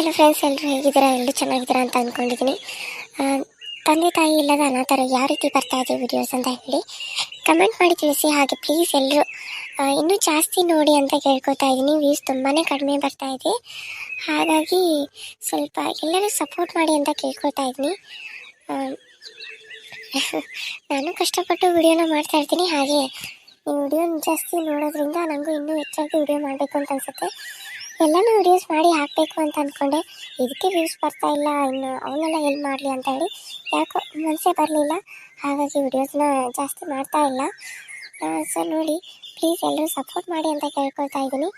Hello friends ಎಲ್ಲರೂ ಹೇಗಿದ್ದೀರಾ? ಎಲ್ಲರೂ ಚೆನ್ನಾಗಿದ್ದೀರಾ ಅಂತ ಅಂದ್ಕೊಂಡಿದ್ದೀನಿ ತಂದೆ ತಾಯಿ ಇಲ್ಲದ ಅನಾಥರು ಯಾವ ರೀತಿ ಬರ್ತಾ ಇದೆ ವಿಡಿಯೋಸ್ ಅಂತ ಹೇಳಿ ಕಮೆಂಟ್ ಮಾಡಿ ತಿಳಿಸಿ. ಹಾಗೆ ಪ್ಲೀಸ್ ಎಲ್ಲರೂ ಇನ್ನೂ ಜಾಸ್ತಿ ನೋಡಿ ಅಂತ ಕೇಳ್ಕೊತಾ ಇದ್ದೀನಿ. ವ್ಯೂಸ್ ತುಂಬಾ ಕಡಿಮೆ ಬರ್ತಾ ಇದೆ. ಹಾಗಾಗಿ ಸ್ವಲ್ಪ ಎಲ್ಲರೂ ಸಪೋರ್ಟ್ ಮಾಡಿ ಅಂತ ಕೇಳ್ಕೊತಾ ಇದ್ದೀನಿ. ನಾನು ಕಷ್ಟಪಟ್ಟು ವಿಡಿಯೋನ ಮಾಡ್ತಾ ಇರ್ತೀನಿ. ಹಾಗೆ ಈ ವಿಡಿಯೋ ಜಾಸ್ತಿ ನೋಡೋದ್ರಿಂದ ನನಗೂ ಇನ್ನೂ ಹೆಚ್ಚಾಗಿ ವಿಡಿಯೋ ಮಾಡಬೇಕು ಅಂತ ಅನ್ಸುತ್ತೆ. ಎಲ್ಲನೂ ವಿಡಿಯೋಸ್ ಮಾಡಿ ಹಾಕಬೇಕು ಅಂತ ಅಂದ್ಕೊಂಡೆ ಇದಕ್ಕೆ ವ್ಯೂಸ್ ಬರ್ತಾ ಇಲ್ಲ, ಇನ್ನು ಅವನ್ನೆಲ್ಲ ಎಲ್ಲಿ ಮಾಡಲಿ ಅಂತ ಹೇಳಿ ಯಾಕೋ ಮನಸ್ಸೇ ಬರಲಿಲ್ಲ. ಹಾಗಾಗಿ ವಿಡಿಯೋಸ್ನ ಜಾಸ್ತಿ ಮಾಡ್ತಾ ಇಲ್ಲ. ಸೊ ನೋಡಿ ಪ್ಲೀಸ್ ಎಲ್ಲರೂ ಸಪೋರ್ಟ್ ಮಾಡಿ ಅಂತ ಕೇಳ್ಕೊಳ್ತಾ ಇದ್ದೀನಿ.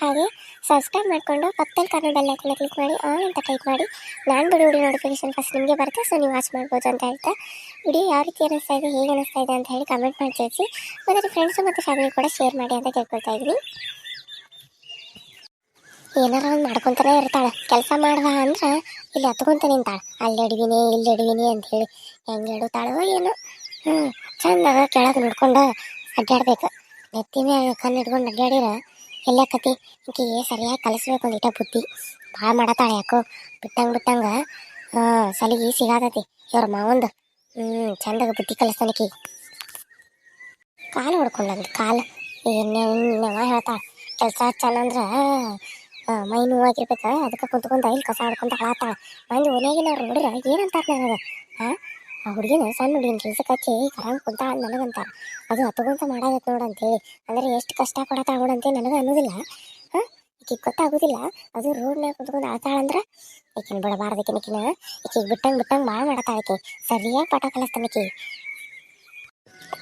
ಹಾಗೆ ಸಬ್ಸ್ಕ್ರೈಬ್ ಮಾಡಿಕೊಂಡು ಪಕ್ಕದಲ್ಲಿ ಕನ್ನಡ ಬೆಲ್ ಐಕನ್ನ ಕ್ಲಿಕ್ ಮಾಡಿ ಆನ್ ಅಂತ ಟೈಪ್ ಮಾಡಿ. ನಾನು ಬಿಡೋ ವಿಡಿಯೋ ನೋಟಿಫಿಕೇಶನ್ ಫಸ್ಟ್ ನಿಮಗೆ ಬರುತ್ತೆ ಸೊ ನೀವು ವಾಚ್ ಮಾಡ್ಬೋದು ಅಂತ ಹೇಳ್ತಾ. ವಿಡಿಯೋ ಯಾವ ರೀತಿ ಅನ್ನಿಸ್ತಾ ಇದೆ, ಹೇಗೆ ಅನ್ನಿಸ್ತಾ ಇದೆ ಅಂತ ಹೇಳಿ ಕಮೆಂಟ್ ಮಾಡಿ ತಿಳಿಸಿ. ಮತ್ತು ಫ್ರೆಂಡ್ಸು ಮತ್ತು ಫ್ಯಾಮಿಲಿ ಕೂಡ ಶೇರ್ ಮಾಡಿ ಅಂತ ಕೇಳ್ಕೊಳ್ತಾ ಇದ್ದೀನಿ. ಏನಾರ ಒಂದು ಮಾಡ್ಕೊತಾನೆ ಇರ್ತಾಳೆ. ಕೆಲಸ ಮಾಡುವ ಅಂದ್ರೆ ಇಲ್ಲಿ ಹತ್ಕೊಂತ ನಿಂತಾಳೆ. ಅಲ್ಲಿ ಅಡಿವಿನಿ, ಇಲ್ಲಿ ಅಡಿವಿನಿ ಅಂತ ಹೇಳಿ ಹೆಂಗೆ ಇಡುತ್ತಾಳೋ ಏನು. ಹ್ಞೂ ಚಂದಾಗ ಕೆಳಗೆ ನೋಡ್ಕೊಂಡು ಅಡ್ಡಾಡ್ಬೇಕು ನೆತ್ತಿ ಮ್ಯಾಗ ಕಣ್ಣು ಇಟ್ಕೊಂಡು ಅಡ್ಡಾಡಿರ ಎಲ್ಲಾಕತಿ ಈಕೆ ಸರಿಯಾಗಿ ಕಲಿಸ್ಬೇಕು ಒಂದಿಟ ಬುದ್ಧಿ. ಭಾಳ ಮಾಡತ್ತಾಳೆ ಯಾಕೋ. ಬಿಟ್ಟಂಗೆ ಬಿಟ್ಟಂಗೆ ಸಲಿಗೆ ಸಿಗಾತತಿ. ಇವ್ರ ಮಾವಂದು. ಹ್ಞೂ ಚಂದಾಗ ಬುದ್ಧಿ ಕಲಿಸ್ತಾನಕಿ ಕಾಲು ಹೊಡ್ಕೊಂಡಂದು ಕಾಲು. ಏನೇವ ಹೇಳ್ತಾಳೆ? ಕೆಲಸ ಚೆನ್ನಂದ್ರೆ ಮೈ ನೋವಾಗಿರ್ಬೇಕು? ಅದಕ್ಕೆ ಕುಂತ್ಕೊಂತ ಇಲ್ಲಿ ಕಸ ಆಡ್ಕೊಂತ ಹಾಳಾತಾಳ ಮಂದಿ ಓನ್ಯಾಗಿನ ಅವ್ರು ನೋಡಿರ ಏನಂತಾರ ನನಗೆ? ಹಾಂ ಆ ಹುಡುಗಿನ ಸಣ್ಣ ಹುಡುಗಿನ ಕೆಲ್ಸಕ್ಕೆ ಹಚ್ಚಿ ಕರಂಗ್ ಕುಂತಾಳ ನನಗಂತಾರ. ಅದು ಹತ್ಕೊಂತ ಮಾಡಾಗತ್ತೆ ನೋಡು ಅಂತೇಳಿ. ಅಂದ್ರೆ ಎಷ್ಟು ಕಷ್ಟ ಪಡತಾಳ ನೋಡಂತೆ ನನಗೆ ಅನ್ನೋದಿಲ್ಲ. ಹಾಂ? ಈಕಿಗೆ ಗೊತ್ತಾಗೋದಿಲ್ಲ. ಅದು ರೋಡ್ನ್ಯಾಗ ಕುಂತ್ಕೊಂಡು ಆಳ್ತಾಳಂದ್ರೆ ಈಕಿನ ಬಿಡಬಾರ್ದು ಈಕಿನ. ಈಕಿಗೆ ಬಿಟ್ಟಂಗೆ ಬಿಟ್ಟಂಗೆ ಭಾಳ ಮಾಡತ್ತಾಳ ಈಕೆ. ಸರಿಯಾಗಿ ಪಾಠ ಕಲಿಸ್ತಾನೆ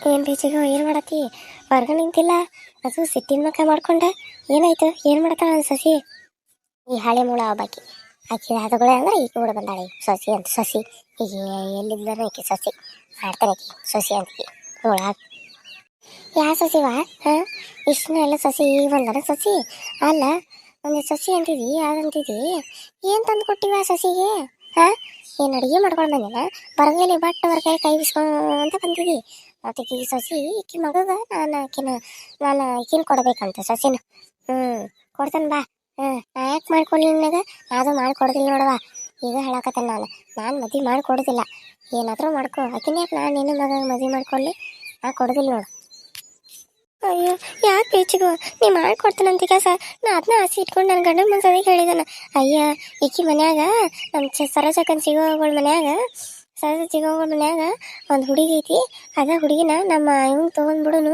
ಏನು ಬೀಚಿಗೋ ಏನು ಮಾಡತ್ತಿ? ಹೊರ್ಗ ನಿಂತಿಲ್ಲ. ಅದು ಸಿಟ್ಟಿನ ಮಕ್ಕ ಮಾಡ್ಕೊಂಡೆ ಏನಾಯ್ತು? ಏನು ಮಾಡ್ತಾಳ ಸಸಿ? ಈ ಹಳೆ ಮೂಳ ಬಾಕಿ ಆಕಿ ಆದಗಳೇ ಅಂದ್ರೆ ಈಕೆ ಕೂಡ ಬಂದಾಳೆ. ಸಸಿ ಅಂತ, ಸಸಿ. ಈಗ ಎಲ್ಲಿದ್ದಾನೆ ಆಕೆ ಸಸಿ. ಮಾಡ್ತಾನೆ ಆಕಿ, ಸಸಿ ಅಂತ ಮೂಳ ಯಾ ಸಸಿವಾ ಹಾಂ? ಇಷ್ಟನ್ನ ಎಲ್ಲ ಸಸಿ ಈಗ ಬಂದಾರ ಸಸಿ? ಅಲ್ಲ, ಒಂದು ಸಸಿ ಅಂತಿದಿ ಯಾವ್ದಂತಿದಿ ಏನು ತಂದು ಕೊಟ್ಟಿವ ಸಸಿಗೆ? ಹಾಂ? ಏನು ಅಡುಗೆ ಮಾಡ್ಕೊಂಡು ಬಂದಿಲ್ಲ ಬರಗಲಿ ಬಟ್ ಹೊರಗಡೆ ಕೈ ಬಿಸ್ಕೊಂತ ಬಂದಿದಿ. ಮತ್ತೆ ಈ ಸಸಿ, ಈಕಿ ಮಗಗ, ನಾನು ಆಕಿನ, ನಾನು ಈಕಿನ ಕೊಡಬೇಕಂತ ಸಸಿನ. ಹ್ಞೂ ಕೊಡ್ತಾನೆ ಬಾ. ನಾ ಯಾಕೆ ಮಾಡ್ಕೊಳ್ಳಿ ನಿನಗೆ? ಅದು ಮಾಡ್ಕೊಡ್ದಿಲ್ಲ ನೋಡವ ಈಗ ಹೇಳಕತ್ತೇನೆ ನಾನು. ನಾನು ಮದುವೆ ಮಾಡಿಕೊಡೋದಿಲ್ಲ. ಏನಾದರೂ ಮಾಡ್ಕೊ. ಅಕಿನ ಯಾಕೆ ನಾನು ನಿನ್ನ ಮಗ ಮದುವೆ ಮಾಡ್ಕೊಳ್ಳಿ ನಾ ಕೊಡೋದಿಲ್ಲ ನೋಡು. ಅಯ್ಯೋ, ಯಾಕೆ ಬೇಚಿಗೋ ನೀ ಮಾಡ್ಕೊಡ್ತಾನಂತ ಸರ್ ನಾ ಅದನ್ನ ಆಸೆ ಇಟ್ಕೊಂಡು ನನ್ನ ಗಂಡನ ಮಗ ಹೇಳಿದಾನ. ಅಯ್ಯ, ಈಕಿ ಮನ್ಯಾಗ ನಮ್ಮ ಸರೋಜಕ್ಕನ್ ಸಿಗೋಗಳ ಮನ್ಯಾಗ ಸರೋಜ ಸಿಗೋಗಳ ಮನ್ಯಾಗ ಒಂದು ಹುಡುಗಿ ಐತಿ, ಅದ ಹುಡುಗಿನ ನಮ್ಮ ಇವ್ನು ತೊಗೊಂಡ್ಬಿಡೋನು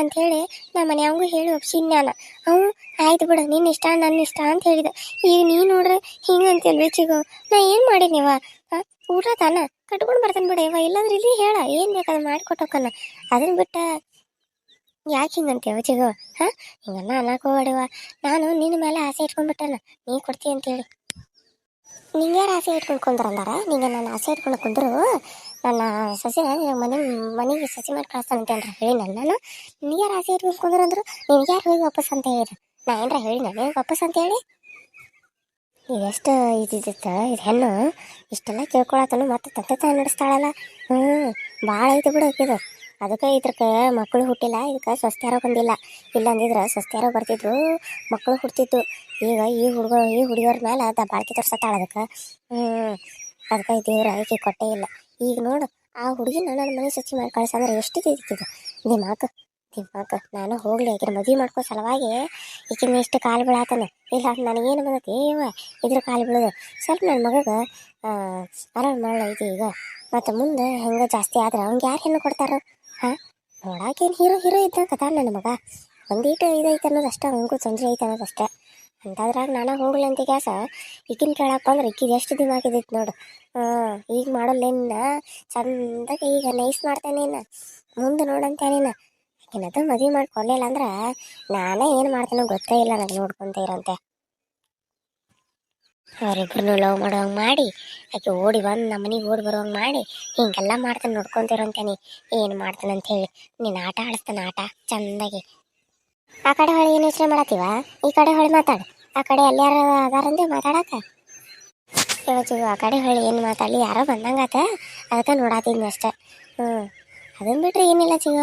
ಅಂಥೇಳಿ ನಮ್ಮ ಮನೆಯವಂಗೂ ಹೇಳಿ ಒಪ್ಸಿದ್ ನಾನು ಅವ್ ಆಯ್ತು ಬಿಡು ನಿನ್ನ ಇಷ್ಟ ನನ್ನ ಇಷ್ಟ ಅಂತ ಹೇಳಿದ. ಈಗ ನೀ ನೋಡ್ರೆ ಹಿಂಗೆ ಅಂತೇಳ್ಬೇ ಚಿಗೋ. ನಾ ಏನು ಮಾಡಿನಿವ ಊಟ ತಾನ? ಕಟ್ಕೊಂಡು ಬರ್ತಾನೆ ಬಿಡು ಇವ ಇಲ್ಲಾಂದ್ರೆ ಇಲ್ಲಿ ಹೇಳ, ಏನು ಬೇಕಾದ್ರೆ ಮಾಡಿಕೊಟ್ಟೋಕನ. ಅದನ್ನ ಬಿಟ್ಟ ಯಾಕೆ ಹಿಂಗಂತೇವ ಚಿಗೋ? ಹಾಂ, ಹಿಂಗನ್ನ ಅನ್ನಕ್ಕೆ ನಾನು ನಿನ್ನ ಮೇಲೆ ಆಸೆ ಇಟ್ಕೊಂಡ್ಬಿಟ್ಟಲ್ಲ ನೀ ಕೊಡ್ತೀಯ ಅಂತೇಳಿ ನಿಂಗೆ ಯಾರು ಆಸೆ ಇಟ್ಕೊಂಡು ಕುಂದ್ರಂದಾರ ನಿಂಗೆ ನಾನು ಆಸೆ ಇಟ್ಕೊಂಡು ಕುಂದ್ರು, ನನ್ನ ನಿನ್ನ ಮನೆ, ಮನೆಗೆ ಸಸಿ ಮಾಡಿ ಕಳಿಸ್ತಾನಂತೆ ಅಂದ್ರೆ ಹೇಳಿ ನಾನು. ನಾನು ಯಾರು ಆಸೆ ಇಟ್ಕೊಂಡು ಕುಂದ್ರಂದ್ರು ನಿನ್ಗೆ ಯಾರು ಹೋಗಿ ವಾಪಸ್ ಅಂತ ಹೇಳಿದ್ರು? ನಾ ಏನಾರ ಹೇಳಿ ನಾನು ವಾಪಸ್ ಅಂತ ಹೇಳಿ? ಇದೆಷ್ಟು ಇದಿತ್ತ? ಇದು ಹೆಣ್ಣು? ಇಷ್ಟೆಲ್ಲ ಕೇಳ್ಕೊಳತನು, ಮತ್ತೆ ತಂದೆ ತಾಯಿ ನಡೆಸ್ತಾಳಲ್ಲ. ಹ್ಞೂ ಭಾಳ ಐತೆ ಬಿಡು ಆಕಿದು ಅದಕ್ಕೆ ಇದ್ರಕ್ಕೆ ಮಕ್ಕಳು ಹುಟ್ಟಿಲ್ಲ, ಇದಕ್ಕೆ ಸ್ವಸ್ಥ್ಯಾರೋ ಬಂದಿಲ್ಲ. ಇಲ್ಲ ಅಂದಿದ್ರೆ ಸ್ವಸ್ತ್ಯಾರೋ ಬರ್ತಿದ್ರು ಮಕ್ಕಳು ಹುಡ್ತಿತ್ತು. ಈಗ ಈ ಹುಡುಗ, ಈ ಹುಡುಗಿಯವ್ರ ಮೇಲೆ ದಬ್ಬಾಳಿಕೆ ತೋರ್ಸತ್ತಾಳ ಅದಕ್ಕೆ. ಹ್ಞೂ ಅದಕ್ಕೆ ದೇವ್ರ ಕೊಟ್ಟೇ ಇಲ್ಲ. ಈಗ ನೋಡು, ಆ ಹುಡುಗಿ ನನ್ನ ಮನೆ ಸ್ವಚ್ಛ ಮಾಡಿ ಕಳ್ಸಂದ್ರೆ ಎಷ್ಟು ತಿದ್ದಿದ್ದು ದಿಮಾಕ್ ದಿಮಾಕ್ ನಾನು ಹೋಗ್ಲಿ, ಆಕಿನ ಮದುವೆ ಮಾಡ್ಕೋ ಸಲುವಾಗಿ ಈಕಿನ ಎಷ್ಟು ಕಾಲು ಬೀಳಾತನ. ಇಲ್ಲ, ನನಗೇನು ಬಂದತಿ? ಏವ ಇದ್ರ ಕಾಲು ಬೀಳೋದು. ಸ್ವಲ್ಪ ನನ್ನ ಮಗಗ ಆರಾಮ ಐತಿ ಈಗ ಮತ್ತು ಮುಂದೆ ಹೆಂಗೆ ಜಾಸ್ತಿ ಆದ್ರೆ ಅವ್ನಿಗೆ ಯಾರು ಹೆಣ್ಣು ಕೊಡ್ತಾರ? ಹಾಂ? ನೋಡಾಕೇನು ಹೀರೋ ಹೀರೋ ಇದ್ದ ಕಥಾ ನನ್ನ ಮಗ ಒಂದೀಟು ಇದೈತೆ ಅನ್ನೋದಷ್ಟೇ ಅವನಿಗೂ ತೊಂದರೆ ಐತೆ ಅನ್ನೋದಷ್ಟೇ ಅಂಥದ್ರಾಗ ಹೋಗ್ಲಿ ಅಂತ ಗ್ಯಾಸ ಈಗಿನ ಕೇಳಪ್ಪ ಅಂದ್ರೆ ಈಗಿದ ಎಷ್ಟು ದಿನ ಆಗಿದೈತೆ ನೋಡು. ಹಾಂ, ಈಗ ಮಾಡೋಲ್ಲೇನ ಚಂದಕ್ಕೆ ಈಗ ನೈಸ್ ಮಾಡ್ತೇನೆ ಇನ್ನು. ಮುಂದೆ ನೋಡಂತೇನೇನ ನೀನು ಮದುವೆ ಮಾಡಿ ಕೊಡ್ಲಿಲ್ಲ ಅಂದ್ರೆ ನಾನೇ ಏನು ಮಾಡ್ತೇನೋ ಗೊತ್ತೇ ಇಲ್ಲ ನನಗೆ ನೋಡ್ಕೊತ ಇರಂತೆ. ಅವರಿಬ್ಬರನ್ನು ಲವ್ ಮಾಡೋಂಗೆ ಮಾಡಿ, ಆಕೆ ಓಡಿ ಬಂದು ನಮ್ಮ ಮನೆಗೆ ಓಡಿ ಬರೋಂಗೆ ಮಾಡಿ, ಹಿಂಗೆಲ್ಲ ಮಾಡ್ತಾನೆ ನೋಡ್ಕೊಂತಿರಂತೇನಿ. ಏನು ಮಾಡ್ತಾನೆ ಅಂತ ಹೇಳಿ ನೀನು ಆಟ ಆಡಿಸ್ತಾನೆ ಆಟ, ಚಂದಾಗಿ. ಆ ಕಡೆ ಹೊಳಿ ಏನು ಯೋಚನೆ ಮಾಡತ್ತೀವ? ಈ ಕಡೆ ಹೊಳಿ ಮಾತಾಡು. ಆ ಕಡೆ ಎಲ್ಲಾರ ಅದಾರಂದೆ ಮಾತಾಡಕ? ಇವತ್ತು ಆ ಕಡೆ ಹೊಳಿ ಏನು ಮಾತಾಡಲಿ ಯಾರೋ ಬಂದಂಗಾತ ಅದಕ್ಕೆ ನೋಡಾತೀನಿ ಅಷ್ಟೆ. ಹ್ಞೂ ಅದನ್ನು ಬಿಟ್ರೆ ಏನಿಲ್ಲ ಚಿಗ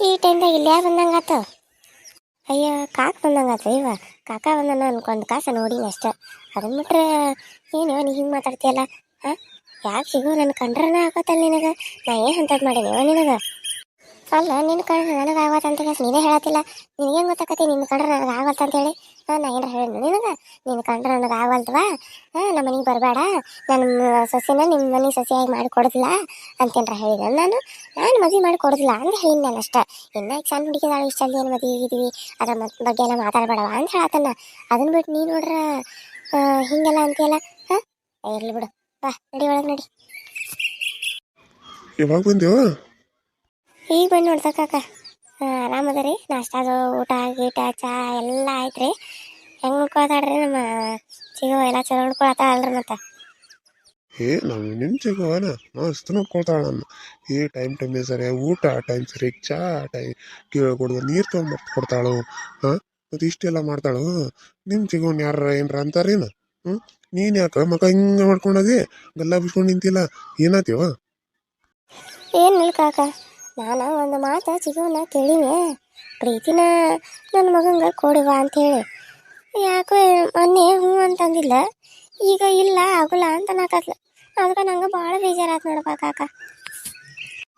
ಈ ಟೈಮ್ದಾಗ ಇಲ್ಲಿ ಬಂದಂಗಾತ ಅಯ್ಯೋ, ಕಾಕ್ ಬಂದಂಗಾತ ಇವ. ಕಾಕ ಬಂದನ ಅನ್ಕೊಂಡು ಕಾಸ ನೋಡಿನಿ ಅಷ್ಟೆ. ಅದನ್ನ ಬಿಟ್ರೆ ಏನು, ನೀ ಹಿಂಗೆ ಮಾತಾಡ್ತೀಯಲ್ಲ? ಹಾಂ? ಯಾಕೆ ಸಿಗೋ ನನ್ನ ಕಂಡ್ರನ ಆಗತ್ತಲ್ಲ ನಿನಗೆ? ನಾ ಏನು ಅಂತದ್ ಮಾಡೀನಿ ನಿನಗೆ? ಅಲ್ಲ, ನಿನ್ನ ಕಂಡ್ರೆ ನನಗೆ ಆಗತ್ತ ಅಂತ ಹೇಳಿ ನೀನೇ ಹೇಳತ್ತಿಲ್ಲ. ನಿನಗೇನು ಗೊತ್ತಾಕತಿ? ನಿನ್ನ ಕಂಡ್ರೆ ನನಗೆ ಅಂತ ಹೇಳಿ. ಹಾಂ, ನಾ ಏನಾರ ಹೇಳಿ ನಿನಗೆ? ನಿನ್ನ ಕಂಡ್ರೆ ನನಗೆ ಆಗಲ್ತವಾ ಹಾಂ, ನಮ್ಮ ಮನೆಗೆ ಬರಬೇಡ. ನನ್ನ ಸೊಸೆನ ನಿಮ್ಮ ಮನೆ ಸೊಸೆಯಾಗಿ ಮಾಡಿ ಕೊಡೋದಿಲ್ಲ ಅಂತೇನ್ರ ಹೇಳಿದೆ ನಾನು. ನಾನು ಮದುವೆ ಮಾಡಿ ಕೊಡೋದಿಲ್ಲ ಅಂತ ಹೇಳಿದ್ ನಾನು ಅಷ್ಟೇ. ಇನ್ನ ಸಣ್ಣ ಹುಡುಗಿದಾಳು, ಇಷ್ಟ ಅಲ್ಲಿ ಏನು ಮದುವೆ ಆಗಿದ್ದೀವಿ ಅದ್ರ ಬಗ್ಗೆ ಎಲ್ಲ ಮಾತಾಡಬೇಡವ ಅಂತ ಹೇಳತ್ತನ್ನ ಅದನ್ನ ಬಿಟ್ಟು ನೀನು ನೋಡ್ರ ಹಿಂಗೆಲ್ಲ ಅಂತೀಯಲ್ಲ? ಹಾಂ? ಇರ್ಲಿ ಬಿಡು. ಬಾ, ನಡಿ ಒಳಗೆ ನಡಿ. ಯಾವಾಗ ಬಂದೇವ ಈಗ ಬಂದು ನೋಡ್ತಾ ಕಾಕ? ಆರಾಮದ ರೀ ನಾಷ್ಟಾದು ಊಟ ಗೀಟ ಚಾ ಎಲ್ಲ ಆಯ್ತು ರೀ ಹೆಂಗೆ ನೋಡ್ಕೊಳ್ತಾಳ್ರಿ ನಮ್ಮ ಸಿಗೋ ಎಲ್ಲ ಚಲೋ ನೋಡ್ಕೊಳತ್ತಾಳಲ್ರಿ ಮತ್ತೆ? ಏ ನಮ್ಮ ನಿಮ್ ಸಿಗೋವನ ಮಸ್ತ್ ನೋಡ್ಕೊಳ್ತಾಳ ನನ್ನ ಏ ಟೈಮ್ ಟೈಮ್ ಸರಿ ಊಟ ಟೈಮ್ ಸರಿ ಚಾ ಟೈಮ್ ಕೇಳ್ಕೊಡ್ದು ನೀರು ತೊಗೊಂಬರ್ತು ಕೊಡ್ತಾಳು. ಹಾಂ ಮತ್ತು ಇಷ್ಟೆಲ್ಲ ಮಾಡ್ತಾಳು. ನಿಮ್ಮ ಸಿಗೋನ್ ಯಾರ ಏನ್ರ ಅಂತಾರೇನು ಹ್ಞೂ ನೀನು ಯಾಕೆ ಮಗ ಹಿಂಗೆ ಮಾಡ್ಕೊಂಡದಿ? ಗಲ್ಲ ಬಿಸ್ಕೊಂಡು ನಿಂತಿಲ್ಲ? ಏನಾತೀವ ಏನು ಕಾಕ. ನಾನು ಒಂದು ಮಾತು ಚಿಗುವನ್ನ ಕೇಳಿನಿ. ಪ್ರೀತಿನ ನನ್ನ ಮಗಂಗ ಕೊಡುವ ಅಂತೇಳಿ. ಯಾಕೋ ಮೊನ್ನೆ ಹ್ಞೂ ಅಂತಂದಿಲ್ಲ ಈಗ ಇಲ್ಲ, ಆಗುಲ್ಲ ಅಂತ ನಾಕತ್ಲ ಅದಕ್ಕೆ ನಂಗೆ ಭಾಳ ಬೇಜಾರಾಯ್ತು ನೋಡಪ್ಪ ಕಾಕ.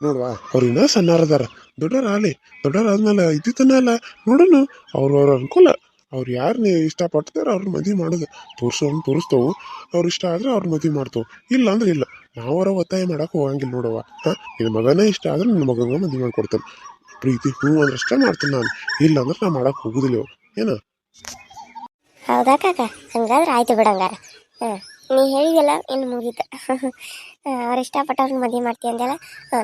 ನೋಡ್ವಾ, ಅವ್ರು ಇನ್ನೂ ಸಣ್ಣಾರದಾರ ದೊಡ್ಡವ್ರ ಆಲಿ ದೊಡ್ಡವ್ರ ಆದ್ಮೇಲೆ ಇದ್ದಿತ್ತನ ಅಲ್ಲ ನೋಡೋಣ ಅವ್ರವ್ರ ಅವ್ರ ಅನುಕೂಲ ಅವ್ರು ಯಾರನ್ನ ಇಷ್ಟಪಡ್ತಾರೆ ಅವ್ರನ್ನ ಮದುವೆ ಮಾಡೋದು. ತೋರಿಸೋನು ತೋರಿಸ್ತವು. ಅವ್ರು ಇಷ್ಟ ಆದ್ರೆ ಅವ್ರ ಮದುವೆ ಮಾಡ್ತವು. ಇಲ್ಲ ಅಂದ್ರೆ ಇಲ್ಲ. ನಾವರ ಒತ್ತಾಯ ಮಾಡೋಕೆ ಹೋಗಂಗಿಲ್ಲ ನೋಡವ್ವ. ಹಾಂ? ನಿನ್ನ ಮಗನೇ ಇಷ್ಟ ಆದರೆ ನನ್ನ ಮಗನ ಮದುವೆ ಮಾಡಿಕೊಡ್ತಾನೆ. ಪ್ರೀತಿ ಹ್ಞೂ ಅಂದ್ರೆ ಅಷ್ಟೇ ಮಾಡ್ತೀನಿ ನಾನು. ಇಲ್ಲ ಅಂದ್ರೆ ನಾ ಮಾಡೋಕೆ ಹೋಗುದಿಲ್ಲ. ಏನ? ಹೌದಾ ಕಾಕ? ಹಂಗಾದ್ರೆ ಆಯ್ತು ಬಿಡಂಗಾರ ಹಾಂ. ನೀ ಹೇಳಿದ್ಯಲ್ಲ, ಇನ್ನು ಮುಗೀತು. ಅವ್ರು ಇಷ್ಟಪಟ್ಟವ್ರನ್ನ ಮದುವೆ ಮಾಡ್ತೀವಿ ಅಂದೆಲ್ಲ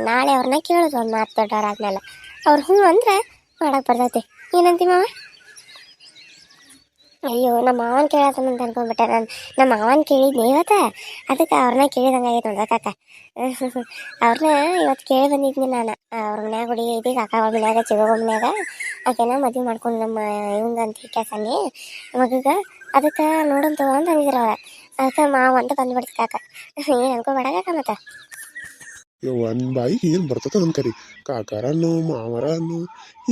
ನಾಳೆ ಅವ್ರನ್ನ ಕೇಳೋದು ಒಂದು ಮಾತು ದೊಡ್ಡವ್ರಾದ್ಮೇಲೆ. ಅವ್ರು ಹ್ಞೂ ಅಂದ್ರೆ ಮಾಡಕ್ಕೆ ಬರ್ತೈತಿ. ಏನಂತಿ ಮಾವ? ಅಯ್ಯೋ, ನಮ್ಮ ಮಾವನ್ ಕೇಳತ್ತಂತ ಅನ್ಕೊಂಡ್ಬಿಟ್ಟೆ. ನಾನು ನಮ್ಮ ಮಾವನ್ ಕೇಳಿದ್ನಿ ಇವತ್ತ. ಅದಕ್ಕೆ ಅವ್ರನ್ನ ಕೇಳಿದಂಗೆ ಆಗೈತೆ ನೋಡ್ದ ಕಾಕ. ಅವ್ರನ್ನ ಇವತ್ತು ಕೇಳಿ ಬಂದಿದ್ನಿ ನಾನು. ಅವ್ರ ಮನ್ಯಾಗ ಹುಡುಗಿ ಐತಿ ಕಾಕ, ಅವ್ರ ಮನ್ಯಾಗ, ಚಿಗೋ ಮನ್ಯಾಗ. ಆಕೆನ ಮದುವೆ ಮಾಡ್ಕೊಂಡು ನಮ್ಮ ಇವಂಗ ಅಂತ ಕೇಳ್ತಾನೆ ಮಗಗ, ಅದಕ್ಕೆ ನೋಡಂತ ಅಂತ ಅಂದಿದ್ರು ಅದಕ್ಕೆ ಮಾವ ಅಂತ ಬಂದ್ಬಿಡ್ತು ಕಾಕ. ಏನು ಅನ್ಕೋಬೇಡ ಕಾಕ ಮತ್ತೆ. ಒಂದು ಬಾಯಿಗೆ ಏನು ಬರ್ತದ ನನ್ನ ಕರಿ. ಕಾಕಾರನ್ನು ಮಾವರನ್ನು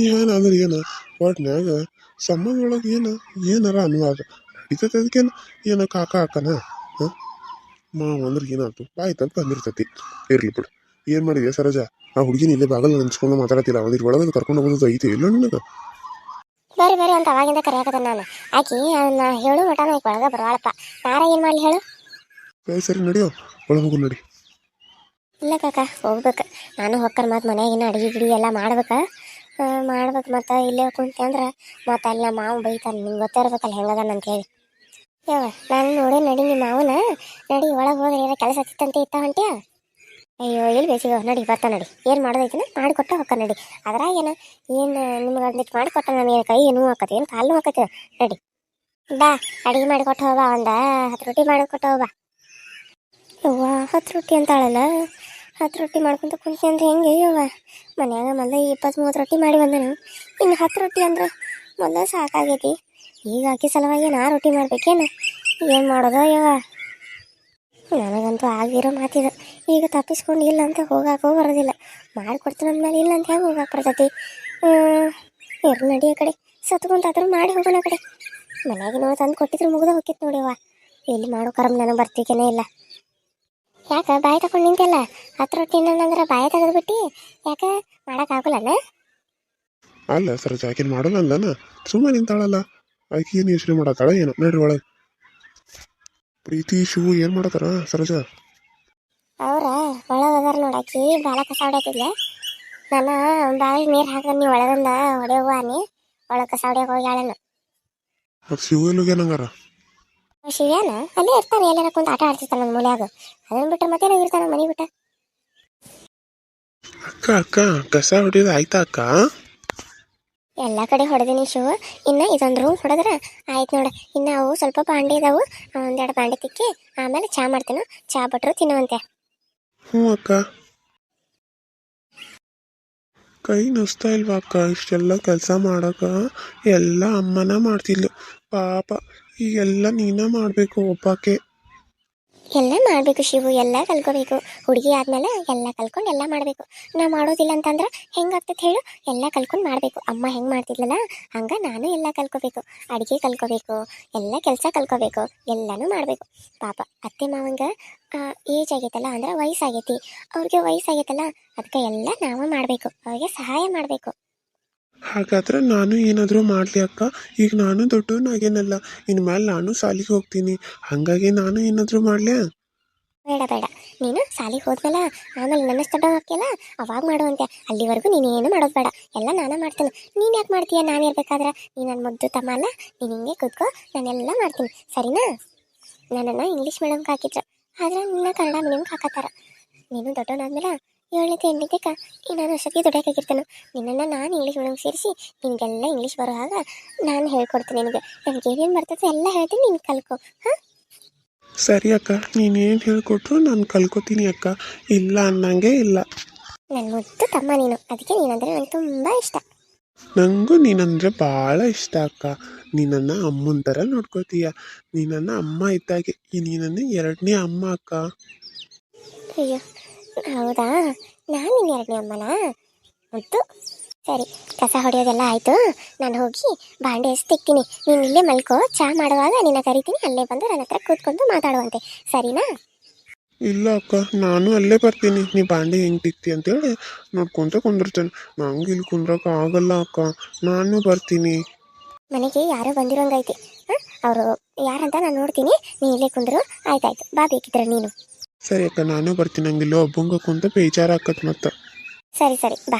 ಏನಾದ್ರೆ ಏನು. ಒಟ್ನ್ಯಾಗ ಒಳಗೆ ಏನು ಏನಾರ ಅನುವಾದ ನಡೀತೈತೆ ಅದಕ್ಕೇನು ಏನು ಕಾಕ ಹಾಕನ ಹಾಂ? ಮಾವ ಅಂದ್ರೆ ಏನಾಯ್ತು ಬಾಯಿ ತಪ್ಪ ಬಂದಿರ್ತೈತಿ. ಇರ್ಲಿ ಬಿಡು. ಏನು ಮಾಡಿದೆ ಸರೋಜ? ಆ ಹುಡುಗಿನ ಇಲ್ಲೇ ಬಾಗಲ್ ನೆನ್ಸ್ಕೊಂಡು ಮಾತಾಡತ್ತಿಲ್ಲ. ಅವ್ನಿಗೆ ಒಳಗೆ ಕರ್ಕೊಂಡು ಹೋಗೋದು ಐತೆ ಇಲ್ಲ ನಿನಗೆ? ಬರ್ರಿ ಬರ್ರಿ ಅಂತ ಅವಾಗಿಂದ ಕರೆಯಾಕತ್ತ ನಾನು. ಆಕಿ ಅದನ್ನ ಹೇಳು ಮಟನ ಒಳಗೆ ಬರವಾಳಪ್ಪ. ನಾರ ಏನು ಮಾಡಲಿ ಹೇಳು? ಸರಿ ಸರಿ ನಡಿಯೋ. ಒಳಗೆ ಹೋಗು ನಡಿ. ಇಲ್ಲ ಕಾಕ, ಹೋಗ್ಬೇಕು. ನಾನು ಹೊಕ್ಕರ್ ಮತ್ತು ಮನ್ಯಾಗಿನ ಅಡುಗೆ ಗಿಡಿ ಎಲ್ಲ ಮಾಡ್ಬೇಕು. ಮಾಡ್ಬೇಕು ಮತ್ತು ಇಲ್ಲೇ ಕುಂತೆ ಅಂದ್ರೆ ಮತ್ತು ಅಲ್ಲಿ ನಮ್ಮ ಮಾವು ಬೈತಾನೆ, ನಿಂಗೆ ಗೊತ್ತಿರ್ಬೇಕಲ್ಲ ಹೆಂಗದಾನ ಹೇಳಿ. ಯಾವ ನಾನು ನೋಡಿ ನಡಿ ನಿಮ್ಮ ಮಾವನ. ನಡಿ ಒಳಗೆ ಹೋದ್ರೆ ಏನೋ ಕೆಲಸ ಹತ್ತಿತ್ತಂತೆ ಇತ್ತ ಹೊಂಟ್ಯಾ? ಅಯ್ಯೋ ಇಲ್ಲಿ ಬೇಸಿಗೆ ನಡಿ, ಬರ್ತಾ ನಡಿ. ಏನು ಮಾಡೋದೈತಿನ? ಮಾಡಿಕೊಟ್ಟ ಹೊಕ್ಕ ನಡಿ. ಅದ್ರಾಗೇನ ಏನು? ನಿಮ್ಗೆ ಅಂದಿಟ್ಟು ಮಾಡಿಕೊಟ್ಟ ನಾನು ಕೈ ಏನೂ ಹಾಕತ್ತೆ, ಏನು ಕಾಲು ಹಾಕತ್ತೆ? ನಡಿ. ಬಾ, ಅಡಿಗೆ ಮಾಡಿಕೊಟ್ಟು ಹೋಗ ಒಂದು. ಹತ್ತು ರೊಟ್ಟಿ ಮಾಡಿಕೊಟ್ಟು ಹೋಗ ಹತ್ತು ರೊಟ್ಟಿ ಅಂತಾಳಲ್ಲ. ಹತ್ತು ರೊಟ್ಟಿ ಮಾಡ್ಕೊಂತ ಕುಂತಿ ಅಂದ್ರೆ ಹೆಂಗೆ ಅವ ಮನ್ಯಾಗ ಮೊದಲ ಇಪ್ಪತ್ತು ಮೂವತ್ತು ರೊಟ್ಟಿ ಮಾಡಿ ಬಂದನು. ಇನ್ನು ಹತ್ತು ರೊಟ್ಟಿ ಅಂದ್ರೆ ಮೊದಲ ಸಾಕಾಗೈತಿ. ಈಗ ಆಕಿ ಸಲುವಾಗಿ ನಾ ರೊಟ್ಟಿ ಮಾಡ್ಬೇಕೇನು? ಏನು ಮಾಡೋದು ಯವ್ವ ನನಗಂತೂ ಆಗಿರೋ ಮಾತಿದು ಈಗ ತಪ್ಪಿಸ್ಕೊಂಡು ಇಲ್ಲ ಅಂತ ಹೋಗಾಕೋ ಬರೋದಿಲ್ಲ. ಮಾಡಿಕೊಡ್ತೀನಿ ಅಂದ್ಮೇಲೆ ಇಲ್ಲ ಅಂತ ಹೆಂಗೆ ಹೋಗಕ್ಕೆ ಬರ್ತೈತಿ? ಇರು ನಡಿ ಆ ಕಡೆ. ಸತ್ಕೊಂತಾದ್ರೂ ಮಾಡಿ ಹೋಗೋಣ ಆ ಕಡೆ. ಮನ್ಯಾಗ ನಾವು ತಂದು ಕೊಟ್ಟಿದ್ರು ಮುಗ್ದ ಹೋಗಿತ್ತು ನೋಡಿವ ಎಲ್ಲಿ ಮಾಡೋ ಕರಮ್ ನನಗೆ ಬರ್ತೀಕೇನೆ ಇಲ್ಲ. ಯಾಕ ಬಾಯಿ ತಗೊಂಡು ನಿಂತಿಲ್ಲ ಹತ್ತು ರೊಟ್ಟಿ ಅಂದ್ರೆ ಬಾಯಿ ತೆಗೆದ್ಬಿಟ್ಟು ಯಾಕೆ ಮಾಡೋಕ್ಕಾಗಲ್ಲನ ಅಲ್ಲ ಸರ್ ಜಾಕಿನ್ ಮಾಡೋಲ್ಲ ಅಂದನ? ಸುಮ್ಮನೆ ನಿಂತಾಳಲ್ಲ. ಆಕೆ ಏನು ಯೋಚನೆ ಮಾಡತ್ತಾಳ ಏನು? ನಡ್ರಿ ಒಳಗೆ. ಪ್ರೀತಿ ಶಿವು ಏನು ಮಾಡತ್ತಾರ ಸರೋಜ? ಅವ್ರ ಒಳಗೆ ಅದಾರ ನೋಡಾಕಿ ಭಾಳ ಕಸ ಹೊಡ್ಯಾತಿದ್ಲೆ. ನಾನು ಬಾವಿಗೆ ನೀರು ಹಾಕಿ ನೀವು ಒಳಗಂದ ಹೊಡೆಯುವ ನೀ ಒಳಗೆ ಕಸ ಹೊಡ್ಯಕ್ಕೆ ಹೋಗ್ಯಾಳನ. ಶಿವು ಎಲ್ಲಿಗೆ ಶಿವ್ಯಾನ ಅಲ್ಲೇ ಇರ್ತಾನೆ ಎಲ್ಲಾರ ಕುಂತ ಆಟ ಆಡ್ತಿರ್ತಾನ ನನ್ನ ಮೂಲ್ಯಾಗ. ಅದನ್ನ ಬಿಟ್ರೆ ಮತ್ತೆ ಇರ್ತಾನೆ ಮನೆ ಬಿಟ್ಟ. ಅಕ್ಕ ಅಕ್ಕ ಕಸ ಹೊಡಿಯೋದು ಆಯ್ತಾ ಅಕ್ಕ? ಎಲ್ಲ ಕಡೆ ಹೊಡೆದಿನಿ ಶಿವ. ಇನ್ನ ಇದೊಂದು ರೂಮ್ ಹೊಡೆದ್ರ ಆಯ್ತು ನೋಡ. ಇನ್ನು ಅವು ಸ್ವಲ್ಪ ಬಾಂಡೆ ಇದಾವು. ಒಂದೆರಡು ಬಾಂಡೆ ತಿಕ್ಕಿ ಆಮೇಲೆ ಚಾ ಮಾಡ್ತೇನೆ. ಚಾ ಬಿಟ್ರು ತಿನ್ನುವಂತೆ. ಹ್ಞೂ ಅಕ್ಕ. ಕೈ ನುಸ್ತಾ ಇಲ್ವಾ ಅಕ್ಕ? ಇಷ್ಟೆಲ್ಲ ಕೆಲಸ ಮಾಡಕ ಎಲ್ಲ ಅಮ್ಮನ ಮಾಡ್ತಿದ್ಲು. ಪಾಪ. ಈಗೆಲ್ಲ ನೀನೇ ಮಾಡಬೇಕು ಒಬ್ಬಾಕೆ. ಎಲ್ಲ ಮಾಡಬೇಕು ಶಿವು, ಎಲ್ಲ ಕಲ್ಕೋಬೇಕು ಹುಡುಗಿ ಆದ್ಮೇಲೆ ಎಲ್ಲ ಕಲ್ಕೊಂಡು ಎಲ್ಲ ಮಾಡಬೇಕು. ನಾ ಮಾಡೋದಿಲ್ಲ ಅಂತಂದ್ರೆ ಹೆಂಗಾಗ್ತೈತೆ ಹೇಳು? ಎಲ್ಲ ಕಲ್ಕೊಂಡು ಮಾಡಬೇಕು. ಅಮ್ಮ ಹೆಂಗೆ ಮಾಡ್ತಿದ್ಲಲ್ಲ, ಹಂಗ ನಾನು ಎಲ್ಲ ಕಲ್ಕೋಬೇಕು ಅಡಿಗೆ ಕಲ್ಕೋಬೇಕು ಎಲ್ಲ ಕೆಲಸ ಕಲ್ಕೋಬೇಕು ಎಲ್ಲಾನು ಮಾಡಬೇಕು. ಪಾಪ ಅತ್ತೆ ಮಾವಂಗ ಏಜ್ ಆಗೈತಲ್ಲ, ಅಂದ್ರೆ ವಯಸ್ಸಾಗೈತಿ. ಅವ್ರಿಗೆ ವಯಸ್ಸಾಗೈತಲ್ಲ ಅದಕ್ಕೆ ಎಲ್ಲ ನಾವೇ ಮಾಡಬೇಕು. ಅವ್ರಿಗೆ ಸಹಾಯ ಮಾಡಬೇಕು. ಹಾಗಾದ್ರೆ ನಾನು ಏನಾದರೂ ಮಾಡಲಿ ಅಕ್ಕ. ಈಗ ನಾನು ದೊಡ್ಡವನಾಗೇನಲ್ಲ ಮೇಲೆ ನಾನು ಶಾಲಿಗೆ ಹೋಗ್ತೀನಿ. ಹಾಗಾಗಿ ನಾನು ಏನಾದರೂ ಮಾಡಲಿ? ಬೇಡ ಬೇಡ. ನೀನು ಸಾಲಿಗೆ ಹೋದ್ಮೇಲೆ ಆಮೇಲೆ ನನ್ನ ದೊಡ್ಡ ಹಾಕಿಲ್ಲ ಅವಾಗ ಮಾಡುವಂತೆ. ಅಲ್ಲಿವರೆಗೂ ನೀನು ಏನು ಮಾಡೋದು ಬೇಡ. ಎಲ್ಲ ನಾನೇ ಮಾಡ್ತೀನಿ. ನೀನು ಯಾಕೆ ಮಾಡ್ತೀಯ? ನಾನು ಇರಬೇಕಾದ್ರೆ ನೀನು ನನ್ನ ಮುದ್ದು ತಮ್ಮ ಅಲ್ಲ? ನೀನು ಹಿಂಗೆ ಕೂತ್ಕೋ, ನಾನೆಲ್ಲ ಮಾಡ್ತೀನಿ. ಸರಿನಾ? ನನ್ನನ್ನು ಇಂಗ್ಲೀಷ್ ಮೀಡಿಯಮ್ಗೆ ಹಾಕಿದ್ರು. ಆದ್ರೆ ನಿನ್ನ ಕನ್ನಡ ಮೀಡಿಯಮ್ಗೆ ಹಾಕತ್ತಾರ. ನೀನು ದೊಡ್ಡವನಾದ್ಮೇಲೆ ಏಳನೇತೆ ಎಂಟನೇಕ ಇನ್ನೊಂದು ಅಷ್ಟೊತ್ತಿಗೆ ದುಡಿಯೋಕ್ಕಾಗಿರ್ತೇನೆ. ನಿನ್ನನ್ನು ನಾನು ಇಂಗ್ಲೀಷ್ ಮೇಡಮ್ ಸೇರಿಸಿ ನಿನಗೆಲ್ಲ ಇಂಗ್ಲೀಷ್ ಬರೋ ಹಾಗ ನಾನು ಹೇಳ್ಕೊಡ್ತೀನಿ ನಿನಗೆ. ನನಗೆ ಏನೇನು ಬರ್ತದೆ ಎಲ್ಲ ಹೇಳ್ತೀನಿ ನೀನು ಕಲ್ಕೊ ಹಾಂ? ಸರಿ ಅಕ್ಕ ನೀನೇನು ಹೇಳ್ಕೊಟ್ರು ನಾನು ಕಲ್ಕೋತೀನಿ ಅಕ್ಕ. ಇಲ್ಲ ಅನ್ನಂಗೆ ಇಲ್ಲ. ನನ್ನ ಮುದ್ದು ತಮ್ಮ ನೀನು. ಅದಕ್ಕೆ ನೀನಂದರೆ ನನಗೆ ತುಂಬ ಇಷ್ಟ. ನನಗೂ ನೀನಂದ್ರೆ ಭಾಳ ಇಷ್ಟ ಅಕ್ಕ. ನೀನನ್ನು ಅಮ್ಮನ ಥರ ನೋಡ್ಕೋತೀಯ. ನೀನನ್ನ ಅಮ್ಮ ಇದ್ದಾಗೆ ಈ ನೀನನ್ನು ಎರಡನೇ ಅಮ್ಮ ಅಕ್ಕ. ಅಯ್ಯೋ ಹೌದಾ? ನಾನು ಇನ್ನೆರಡನೇ ಅಮ್ಮನಾ? ಮತ್ತು. ಸರಿ ಕಸ ಹೊಡೆಯೋದೆಲ್ಲ ಆಯಿತು. ನಾನು ಹೋಗಿ ಬಾಂಡೆ ತೆಗ್ತೀನಿ ತಿಕ್ತೀನಿ ನೀನು ಇಲ್ಲೇ ಮಲ್ಕೋ ಚಹಾ ಮಾಡುವಾಗ ನಿನ್ನ ಕರಿತೀನಿ ಅಲ್ಲೇ ಬಂದು ನನ್ನ ಹತ್ರ ಕೂತ್ಕೊಂಡು ಮಾತಾಡುವಂತೆ. ಸರಿನಾ? ಇಲ್ಲ ಅಕ್ಕ ನಾನು ಅಲ್ಲೇ ಬರ್ತೀನಿ. ನೀ ಬಾಂಡೆ ಹೆಂಗೆ ತಿಕ್ತಿ ಅಂತೇಳಿ ನೋಡ್ಕೊಂತ ಕುಂದಿರ್ತೇನೆ. ನಂಗೆ ಇಲ್ಲಿ ಕುಂದ್ರಕ್ಕೆ ಆಗಲ್ಲ ಅಕ್ಕ. ನಾನು ಬರ್ತೀನಿ. ಮನೆಗೆ ಯಾರೋ ಬಂದಿರೋಂಗೈತಿ. ಹಾಂ? ಅವರು ಯಾರಂತ ನಾನು ನೋಡ್ತೀನಿ. ನೀನು ಇಲ್ಲೇ ಕುಂದ್ರು. ಆಯ್ತಾಯ್ತು. ಬಾ ಬೇಕಿದ್ರೆ ನೀನು. ಸರಿ ಅಕ್ಕ ನಾನು ಬರ್ತೀನಿ. ಹಂಗಿಲ್ಲ ಒಬ್ಬಂಗ ಕುಂತ ಬೇಜಾರಾಕತ್ ಮತ್ತೆ. ಸರಿ ಸರಿ ಬಾ.